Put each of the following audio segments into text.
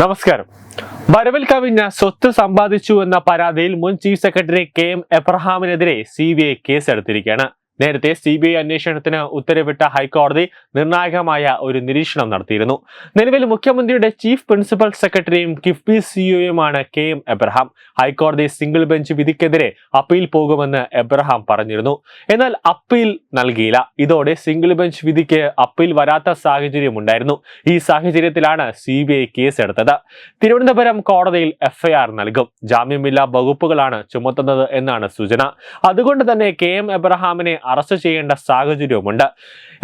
നമസ്കാരം. വരവിൽ കവിഞ്ഞ സ്വത്ത് സമ്പാദിച്ചു എന്ന പരാതിയിൽ മുൻ ചീഫ് സെക്രട്ടറി കെ എം എബ്രഹാമിനെതിരെ സി ബി ഐ കേസെടുത്തിരിക്കുകയാണ്. നേരത്തെ സി ബി ഐ അന്വേഷണത്തിന് ഉത്തരവിട്ട ഹൈക്കോടതി നിർണായകമായ ഒരു നിരീക്ഷണം നടത്തിയിരുന്നു. നിലവിൽ മുഖ്യമന്ത്രിയുടെ ചീഫ് പ്രിൻസിപ്പൽ സെക്രട്ടറിയും കിഫ്ബി സിഇഒയുമാണ് കെ എം എബ്രഹാം. ഹൈക്കോടതി സിംഗിൾ ബെഞ്ച് വിധിക്കെതിരെ അപ്പീൽ പോകുമെന്ന് എബ്രഹാം പറഞ്ഞിരുന്നു. എന്നാൽ അപ്പീൽ നൽകിയില്ല. ഇതോടെ സിംഗിൾ ബെഞ്ച് വിധിക്ക് അപ്പീൽ വരാത്ത സാഹചര്യം ഉണ്ടായിരുന്നു. ഈ സാഹചര്യത്തിലാണ് സി ബി ഐ കേസ് എടുത്തത്. തിരുവനന്തപുരം കോടതിയിൽ എഫ്ഐആർ നൽകും. ജാമ്യമില്ലാ വകുപ്പുകളാണ് ചുമത്തുന്നത് എന്നാണ് സൂചന. അതുകൊണ്ട് തന്നെ കെ എം എബ്രഹാമിനെ അറസ്റ്റ് ചെയ്യേണ്ട സാഹചര്യവുമുണ്ട്.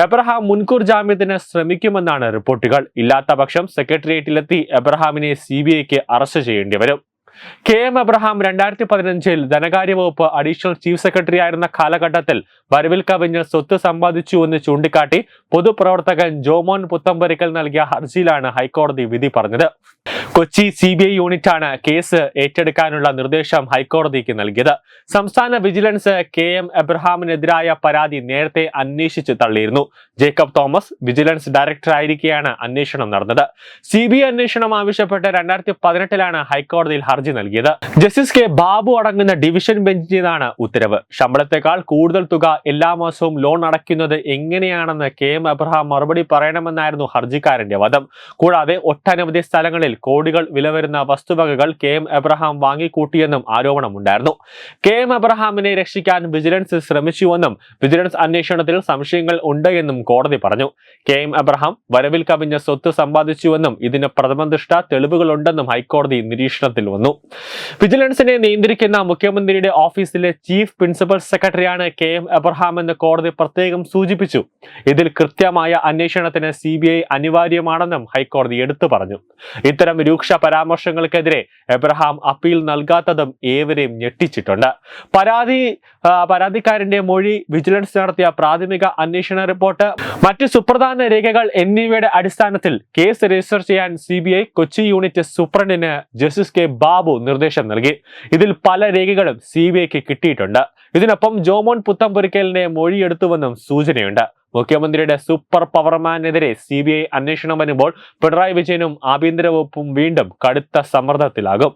എബ്രഹാം മുൻകൂർ ജാമ്യത്തിന് ശ്രമിക്കുമെന്നാണ് റിപ്പോർട്ടുകൾ. ഇല്ലാത്ത പക്ഷം സെക്രട്ടേറിയറ്റിലെത്തി എബ്രഹാമിനെ സി ബി ഐക്ക് അറസ്റ്റ് ചെയ്യേണ്ടി വരും. കെ എം എബ്രഹാം രണ്ടായിരത്തി പതിനഞ്ചിൽ ധനകാര്യ വകുപ്പ് അഡീഷണൽ ചീഫ് സെക്രട്ടറി ആയിരുന്ന കാലഘട്ടത്തിൽ വരവിൽ കവിഞ്ഞ് സ്വത്ത് സമ്പാദിച്ചു എന്ന് ചൂണ്ടിക്കാട്ടി പൊതുപ്രവർത്തകൻ ജോമോൻ പുത്തമ്പരിക്കൽ നൽകിയ ഹർജിയിലാണ് ഹൈക്കോടതി വിധി പറഞ്ഞത്. കൊച്ചി സി ബി ഐ യൂണിറ്റാണ് കേസ് ഏറ്റെടുക്കാനുള്ള നിർദ്ദേശം ഹൈക്കോടതിക്ക് നൽകിയത്. സംസ്ഥാന വിജിലൻസ് കെ എം എബ്രഹാമിനെതിരായ പരാതി നേരത്തെ അന്വേഷിച്ച് തള്ളിയിരുന്നു. ജേക്കബ് തോമസ് വിജിലൻസ് ഡയറക്ടർ ആയിരിക്കെയാണ് അന്വേഷണം നടന്നത്. സി ബി ഐ അന്വേഷണം ആവശ്യപ്പെട്ട് രണ്ടായിരത്തി പതിനെട്ടിലാണ് ഹൈക്കോടതിയിൽ ഹർജി നൽകിയത്. ജസ്റ്റിസ് കെ ബാബു അടങ്ങുന്ന ഡിവിഷൻ ബെഞ്ചിനാണ് ഉത്തരവ്. ശമ്പളത്തെക്കാൾ കൂടുതൽ തുക എല്ലാ മാസവും ലോൺ അടയ്ക്കുന്നത് എങ്ങനെയാണെന്ന് കെ എം എബ്രഹാം മറുപടി പറയണമെന്നായിരുന്നു ഹർജിക്കാരന്റെ വാദം കൂടാതെ ഒട്ടനവധി സ്ഥലങ്ങളിൽ കോടികൾ വില വരുന്ന വസ്തുവകകൾ കെ എം എബ്രഹാം വാങ്ങിക്കൂട്ടിയെന്നും ആരോപണമുണ്ടായിരുന്നു. കെ എം എബ്രഹാമിനെ രക്ഷിക്കാൻ വിജിലൻസ് ശ്രമിച്ചുവെന്നും വിജിലൻസ് അന്വേഷണത്തിൽ സംശയങ്ങൾ ഉണ്ട് എന്നും കോടതി പറഞ്ഞു. കെ എം എബ്രഹാം വരവിൽ കവിഞ്ഞ സ്വത്ത് സമ്പാദിച്ചുവെന്നും ഇതിന് പ്രഥമദൃഷ്ട തെളിവുകളുണ്ടെന്നും ഹൈക്കോടതി നിരീക്ഷണത്തിൽ വന്നു. വിജിലൻസിനെ നിയന്ത്രിക്കുന്ന മുഖ്യമന്ത്രിയുടെ ഓഫീസിലെ ചീഫ് പ്രിൻസിപ്പൽ സെക്രട്ടറിയാണ് കെ എം എബ്രഹാം എന്ന് കോടതി പ്രത്യേകം സൂചിപ്പിച്ചു. ഇതിൽ കൃത്യമായ അന്വേഷണത്തിന് സി അനിവാര്യമാണെന്നും ഹൈക്കോടതി എടുത്തു പറഞ്ഞു. ഇത്തരം രൂക്ഷ പരാമർശങ്ങൾക്കെതിരെ എബ്രഹാം അപ്പീൽ നൽകാത്തതും ഏവരെയും ഞെട്ടിച്ചിട്ടുണ്ട്. പരാതി പരാതിക്കാരന്റെ മൊഴി വിജിലൻസ് നടത്തിയ പ്രാഥമിക അന്വേഷണ റിപ്പോർട്ട് മറ്റ് സുപ്രധാന രേഖകൾ എന്നിവയുടെ അടിസ്ഥാനത്തിൽ കേസ് രജിസ്റ്റർ ചെയ്യാൻ സി കൊച്ചി യൂണിറ്റ് സൂപ്രണ്ടിന് ജസ്റ്റിസ് കെ. ബാബു നിർദ്ദേശം നൽകി. ഇതിൽ പല രേഖകളും സി കിട്ടിയിട്ടുണ്ട്. ഇതിനൊപ്പം ജോമോൻ പുത്തംപുരിക്കലിന്റെ മൊഴിയെടുത്തുവെന്നും സൂചനയുണ്ട്. മുഖ്യമന്ത്രിയുടെ സൂപ്പർ പവർമാനെതിരെ സി ബി ഐ അന്വേഷണം വരുമ്പോൾ പിണറായി വിജയനും ആഭ്യന്തര വകുപ്പും വീണ്ടും കടുത്ത സമ്മർദ്ദത്തിലാകും.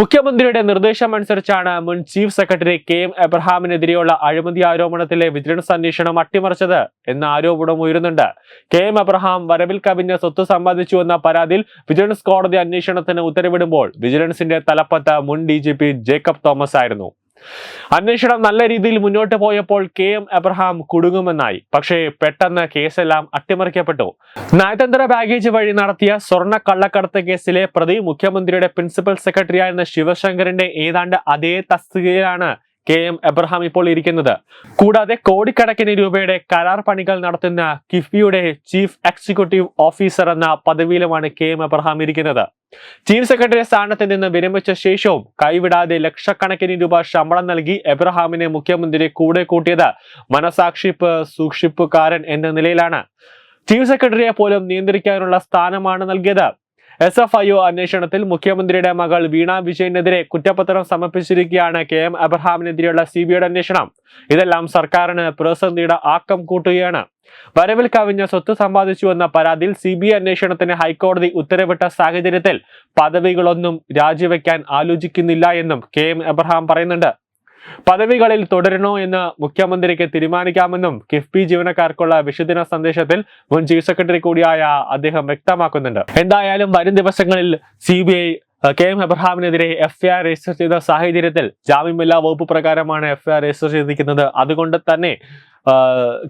മുഖ്യമന്ത്രിയുടെ നിർദ്ദേശം അനുസരിച്ചാണ് മുൻ ചീഫ് സെക്രട്ടറി കെ എം എബ്രഹാമിനെതിരെയുള്ള അഴിമതി ആരോപണത്തിലെ വിജിലൻസ് അന്വേഷണം അട്ടിമറിച്ചത് എന്ന ആരോപണം ഉയരുന്നുണ്ട്. കെ എം എബ്രഹാം വരവിൽ കവിഞ്ഞ സ്വത്ത് സമ്പാദിച്ചു എന്ന പരാതിയിൽ വിജിലൻസ് കോടതി അന്വേഷണത്തിന് ഉത്തരവിടുമ്പോൾ വിജിലൻസിന്റെ തലപ്പത്ത് മുൻ ഡി ജേക്കബ് തോമസ് ആയിരുന്നു. അന്വേഷണം നല്ല രീതിയിൽ മുന്നോട്ട് പോയപ്പോൾ കെ എം എബ്രഹാം കുടുങ്ങുമെന്നായി. പക്ഷേ പെട്ടെന്ന് കേസെല്ലാം അട്ടിമറിക്കപ്പെട്ടു. നയതന്ത്ര ബാഗേജ് വഴി നടത്തിയ സ്വർണ കള്ളക്കടത്ത് കേസിലെ പ്രതി മുഖ്യമന്ത്രിയുടെ പ്രിൻസിപ്പൽ സെക്രട്ടറി ആയിരുന്ന ശിവശങ്കറിന്റെ ഏതാണ്ട് അതേ തസ്തികയിലാണ് കെ എം എബ്രഹാം ഇപ്പോൾ ഇരിക്കുന്നത്. കൂടാതെ കോടിക്കണക്കിന് രൂപയുടെ കരാർ പണികൾ നടത്തുന്ന കിഫ്ബിയുടെ ചീഫ് എക്സിക്യൂട്ടീവ് ഓഫീസർ എന്ന പദവിയിലുമാണ് കെ എം എബ്രഹാം ഇരിക്കുന്നത്. ചീഫ് സെക്രട്ടറി സ്ഥാനത്ത് നിന്ന് വിരമിച്ച ശേഷവും കൈവിടാതെ ലക്ഷക്കണക്കിന് രൂപ ശമ്പളം നൽകി എബ്രഹാമിനെ മുഖ്യമന്ത്രി കൂടെ കൂട്ടിയത് മനസാക്ഷിപ്പ് സൂക്ഷിപ്പുകാരൻ എന്ന നിലയിലാണ്. ചീഫ് സെക്രട്ടറിയെ പോലും നിയന്ത്രിക്കാനുള്ള സ്ഥാനമാണ് നൽകിയത്. എസ് എഫ് ഐ ഒ അന്വേഷണത്തിൽ മുഖ്യമന്ത്രിയുടെ മകൾ വീണ വിജയനെതിരെ കുറ്റപത്രം സമർപ്പിച്ചിരിക്കുകയാണ് കെ എം അബ്രഹാമിനെതിരെയുള്ള സി ബി ഐയുടെ അന്വേഷണം. ഇതെല്ലാം സർക്കാരിന് പ്രതിസന്ധിയുടെ ആക്കം കൂട്ടുകയാണ്. വരവിൽ കവിഞ്ഞ സ്വത്ത് സമ്പാദിച്ചു എന്ന പരാതിയിൽ സി ബി ഐ അന്വേഷണത്തിന് ഹൈക്കോടതി ഉത്തരവിട്ട സാഹചര്യത്തിൽ പദവികളൊന്നും രാജിവെക്കാൻ ആലോചിക്കുന്നില്ല എന്നും കെ എം എബ്രഹാം പറയുന്നുണ്ട്. പദവികളിൽ തുടരണോ എന്ന് മുഖ്യമന്ത്രിക്ക് തീരുമാനിക്കാമെന്നും കിഫ്ബി ജീവനക്കാർക്കുള്ള വിശുദിന സന്ദേശത്തിൽ മുൻ ചീഫ് സെക്രട്ടറി കൂടിയായ അദ്ദേഹം വ്യക്തമാക്കുന്നുണ്ട്. എന്തായാലും വരും ദിവസങ്ങളിൽ സി ഐ കെ എം എബ്രഹാമിനെതിരെ എഫ്ഐആർ രജിസ്റ്റർ ചെയ്ത സാഹചര്യത്തിൽ ജാമ്യമില്ലാ വകുപ്പ് പ്രകാരമാണ് എഫ്ഐആർ രജിസ്റ്റർ ചെയ്തിരിക്കുന്നത്. അതുകൊണ്ട് തന്നെ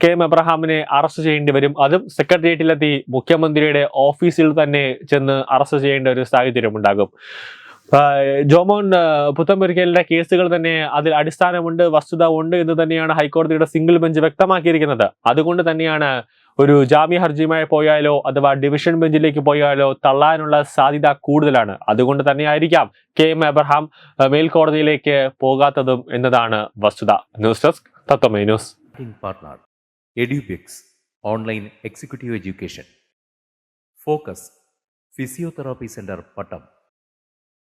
കെ എം എബ്രഹാമിനെ അറസ്റ്റ് ചെയ്യേണ്ടി വരും. അതും സെക്രട്ടേറിയറ്റിലെത്തി മുഖ്യമന്ത്രിയുടെ ഓഫീസിൽ തന്നെ ചെന്ന് അറസ്റ്റ് ചെയ്യേണ്ട ഒരു സാഹചര്യം ഉണ്ടാകും ജോമോൻ പുത്തമ്പൊരിക്കലിന്റെ കേസുകൾ തന്നെ അതിൽ അടിസ്ഥാനമുണ്ട് വസ്തുത ഉണ്ട് എന്ന് തന്നെയാണ് ഹൈക്കോടതിയുടെ സിംഗിൾ ബെഞ്ച് വ്യക്തമാക്കിയിരിക്കുന്നത്. അതുകൊണ്ട് തന്നെയാണ് ഒരു ജാമ്യ ഹർജിയുമായി പോയാലോ അഥവാ ഡിവിഷൻ ബെഞ്ചിലേക്ക് പോയാലോ തള്ളാനുള്ള സാധ്യത കൂടുതലാണ്. അതുകൊണ്ട് തന്നെയായിരിക്കാം കെ എം എബ്രഹാം മേൽക്കോടതിയിലേക്ക് പോകാത്തതും എന്നതാണ് വസ്തുത. News desk തത്വമേ news. edubix online executive education focus physiotherapy center പട്ടം.